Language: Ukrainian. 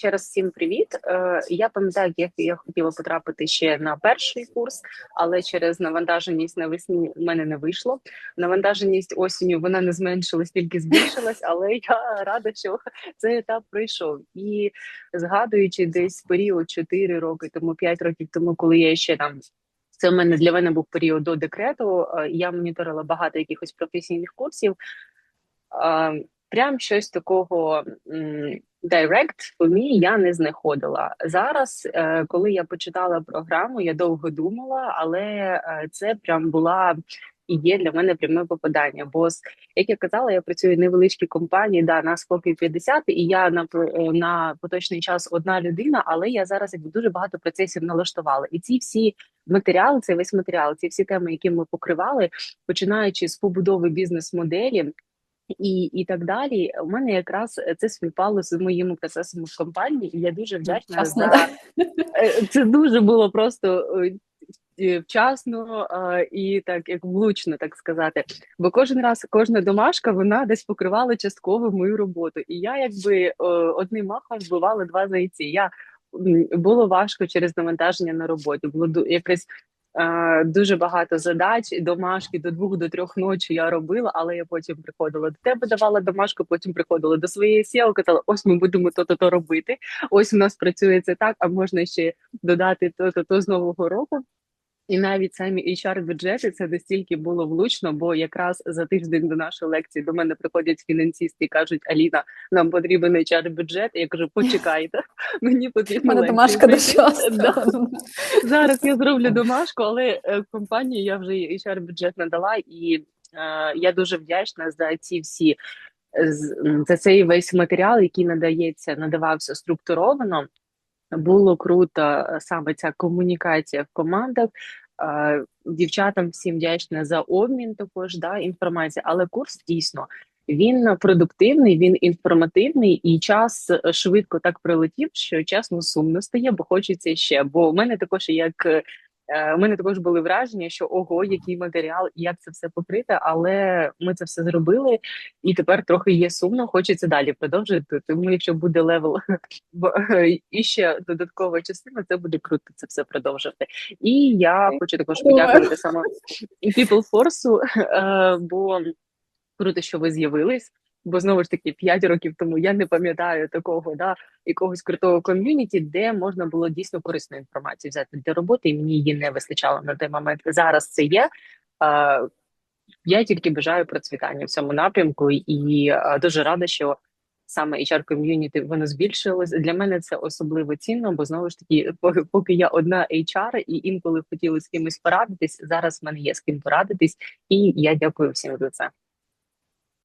Ще раз всім привіт. Е, Я пам'ятаю, як я хотіла потрапити ще на перший курс, але через навантаженість навесні в мене не вийшло. Навантаженість осінню вона не зменшилась, тільки збільшилась. Але я рада, що цей етап пройшов. І згадуючи десь період 4 роки тому, 5 років тому, коли я ще там. Це в мене для мене був період до декрету. е, Я моніторила багато якихось професійних курсів. Прям щось такого direct for me я не знаходила. Зараз, е, коли я почитала програму, я довго думала, але е, це прям була і є для мене пряме попадання. Бо як я казала, я працюю в невеличкій компанії, да, нас поки 50, і я на по- е, на поточний час одна людина, але я зараз якби дуже багато процесів налаштувала. І ці всі матеріали, цей весь матеріал, ці всі теми, які ми покривали, починаючи з побудови бізнес-моделі і, і так далі. У мене якраз це співпало з моїми процесами в компанії, і я дуже вдячна Вчасно, за це дуже було просто вчасно е, і так як влучно, так сказати. Бо кожен раз кожна домашка вона десь покривала частково мою роботу. І я якби е, одним махом вбивала два зайці. Я було важко через навантаження на роботі. Було е, дуже багато задач, домашки до двох до трьох ночі я робила, але я потім приходила до тебе, давала домашку, потім приходила до своєї сіл, казала, ось ми будемо то-то то робити. Ось у нас працює це так, а можна ще додати то-то то з нового року. І навіть самі HR бюджети це настільки було влучно, бо якраз за тиждень до нашої лекції до мене приходять фінансисти і кажуть: Аліна, нам потрібен HR бюджет. Я кажу, почекайте, мені У потрібно мене домашка до пройти». Да. Зараз я зроблю домашку, але е, компанії я вже HR бюджет надала, і е, я дуже вдячна за ці всі з- за цей весь матеріал, який надається, надавався структуровано. Було круто е, саме ця комунікація в командах. Е, Дівчатам всім вдячна за обмін також да, інформації, але курс дійсно він продуктивний, він інформативний, і час е, швидко так прилетів, що чесно сумно стає, бо хочеться ще. Бо в мене також як. Е, У мене також були враження, що ого, який матеріал, і як це все покрите, але ми це все зробили, і тепер трохи є сумно, хочеться далі продовжити. Тому якщо буде левел і ще додаткова частина, це буде круто це все продовжити. І я хочу також подякувати саме People Force, е, бо круто, що ви з'явились. Бо знову ж таки, 5 років тому я не пам'ятаю такого да якогось крутого ком'юніті, де можна було дійсно корисну інформацію взяти для роботи, і мені її не вистачало на той момент. Зараз це є. Я тільки бажаю процвітання в цьому напрямку, і дуже рада, що саме HR ком'юніті воно збільшилось. Для мене це особливо цінно, бо знову ж таки, поки, я одна HR, і інколи хотіли з кимось порадитись. Зараз в мене є з ким порадитись, і я дякую всім за це.